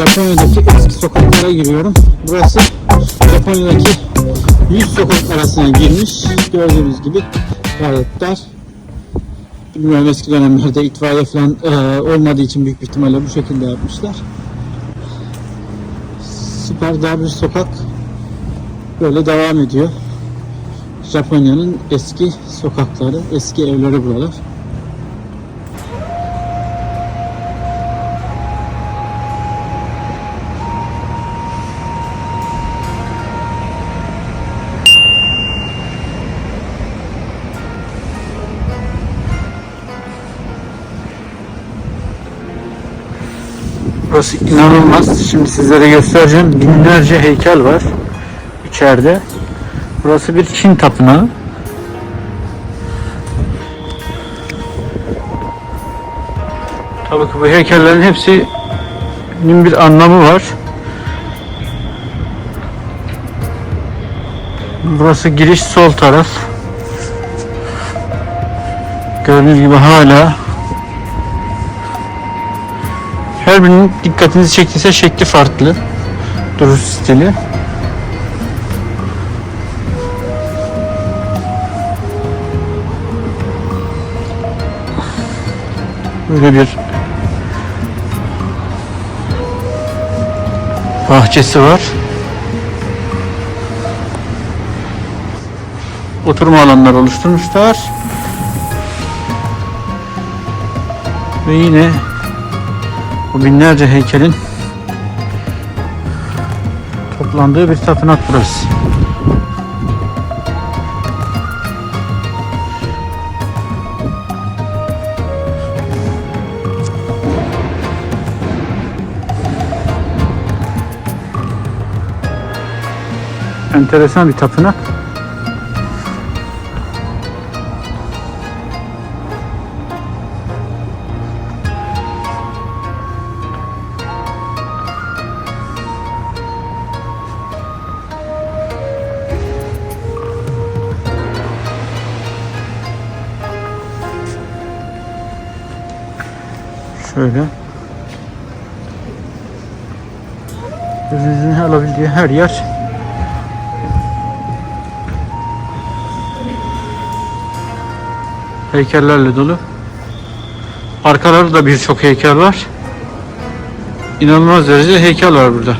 Japonya'daki eski sokaklara giriyorum. Burası Japonya'daki 100 sokak arasına girmiş. Gördüğünüz gibi dar. Bilmiyorum eski dönemlerde itfaiye falan e, olmadığı için büyük bir ihtimalle bu şekilde yapmışlar. Süper dar bir sokak böyle devam ediyor. Japonya'nın eski sokakları, eski evleri buralar. Burası inanılmaz. Şimdi sizlere göstereceğim. Binlerce heykel var içeride. Burası bir Çin tapınağı. Tabii ki bu heykellerin hepsinin bir anlamı var. Burası giriş sol taraf. Gördüğünüz gibi hala birinin dikkatinizi çektiyse şekli farklı. Duruş stili. Böyle bir bahçesi var. Oturma alanları oluşturmuşlar. Ve yine bu binlerce heykelin toplandığı bir tapınak burası. Enteresan bir tapınak. Şöyle. Gözünüzün alabildiği her yer heykellerle dolu. Arkalarda da birçok heykel var. İnanılmaz derecede heykel var burada.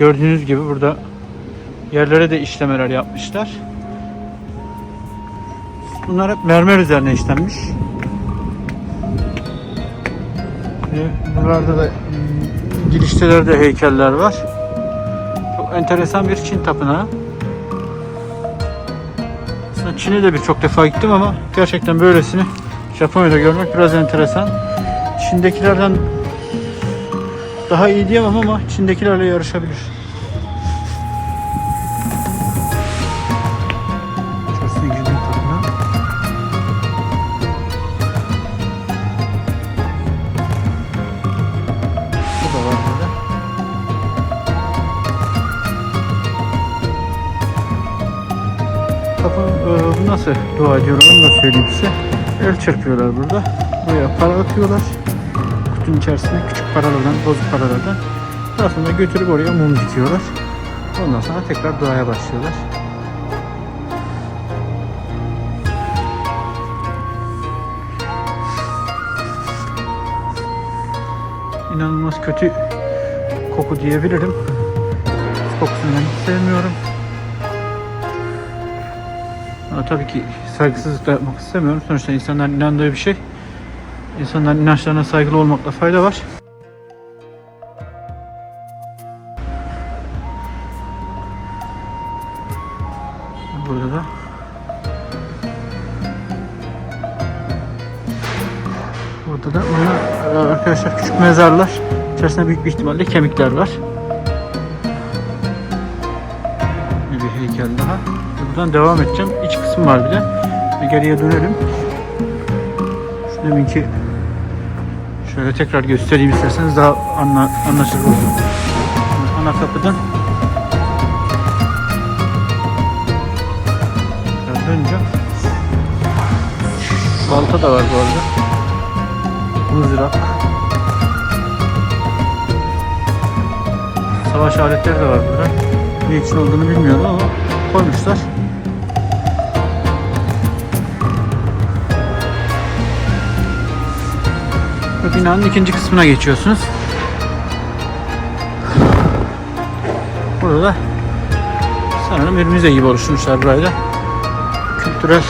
Gördüğünüz gibi burada yerlere de işlemeler yapmışlar. Bunlar hep mermer üzerine işlenmiş. Ve buralarda da mm, giriştelerde heykeller var. Çok enteresan bir Çin tapınağı. Aslında Çin'e de birçok defa gittim ama gerçekten böylesini Japonya'da görmek biraz enteresan. Çin'dekilerden daha iyi diyemem ama Çin'dekilerle yarışabilir. E, nasıl dua ediyorlar onu da söyleyeyim size. El çırpıyorlar burada. Buraya para atıyorlar kutunun içerisine küçük paralardan, bozuk paralardan. Daha götürüp oraya mum dikiyorlar. Ondan sonra tekrar duaya başlıyorlar. İnanılmaz kötü koku diyebilirim. Kokusunu hiç sevmiyorum. Ama tabii ki saygısızlık da yapmak istemiyorum. Sonuçta insanların inandığı bir şey. İnsanların inançlarına saygılı olmakta fayda var. Burada da Burada da bunlar, arkadaşlar küçük mezarlar. İçerisinde büyük bir ihtimalle kemikler var. bir heykel daha. Buradan devam edeceğim. İç kısım var bir de. Geriye dönelim. Şu deminki şöyle tekrar göstereyim isterseniz daha anla, anlaşılır olur. Ana kapıdan Şöyle döneceğim. Balta da var bu arada. Mızrak. Savaş aletleri de var burada. Ne için olduğunu bilmiyorum ama koymuşlar. Binanın ikinci kısmına geçiyorsunuz. Burada da sanırım bir müze gibi oluşturmuşlar burayı da. Kültürel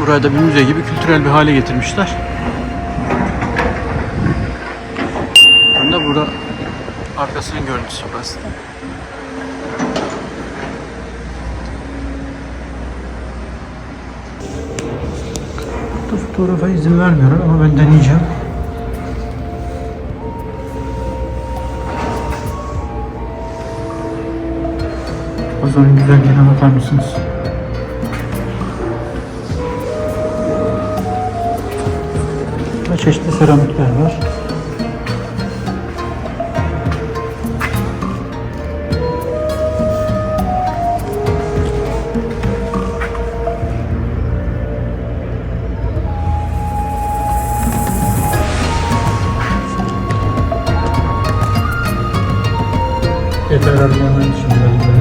Burayı da bir müze gibi kültürel bir hale getirmişler. Ben de burada arkasının görüntüsü burası. Fotoğrafa izin vermiyorlar ama ben deneyeceğim. Ozan'ın güzelliğine bakar mısınız? Ve çeşitli seramikler var. Detaylar anlamak için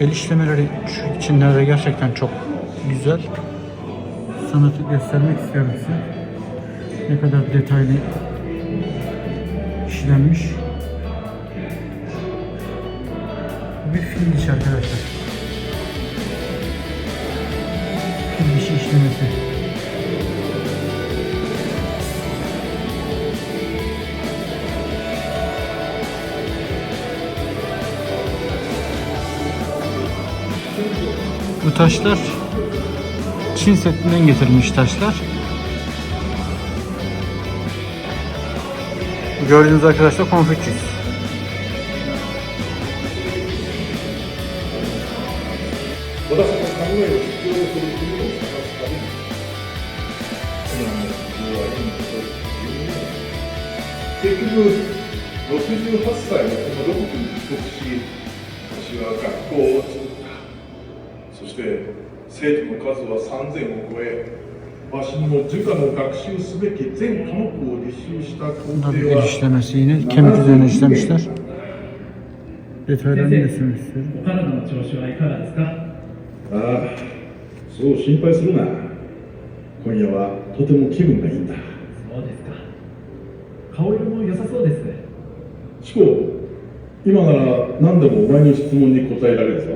El işlemeleri şu Çinlerde gerçekten çok güzel. Sanatı göstermek istiyorum size. Ne kadar detaylı işlenmiş. Bir fil dişi arkadaşlar. Fil dişi işlemesi. Bu taşlar Çin Seddi'nden getirilmiş taşlar. Gördüğünüz arkadaşlar Konfüçyüs.「結局68歳の子供に帰国し私は学校を作ったそ して生徒の数は3000を超えわしにも儒家の学習すべき全科目を履修した皇 Burada bir 帝 el は işlemesi yine kemik üzerine işlemişler. Detaylarını göstermek istiyorum. お体の調子はいかがですか？ああそう心配するな。今夜はとても気分がいいんだ。そうですか。顔色も良さそうですチコ今なら何でもお前の質問に答えられるぞ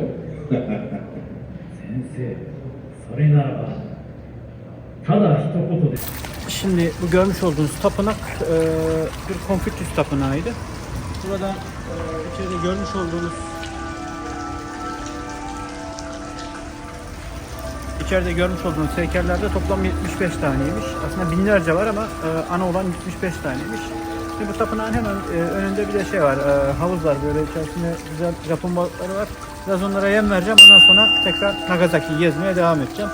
Şimdi bu görmüş olduğunuz tapınak e, bir Konfüçyüs tapınağıydı. Burada e, içeride görmüş olduğunuz içeride görmüş olduğunuz heykellerde toplam 75 taneymiş. Aslında binlerce var ama e, ana olan 75 taneymiş. Şimdi bu tapınağın hemen e, önünde bir de şey var, e, havuz var böyle içerisinde güzel Japon balıkları var. Biraz onlara yem vereceğim. Ondan sonra tekrar Nagasaki'yi gezmeye devam edeceğim.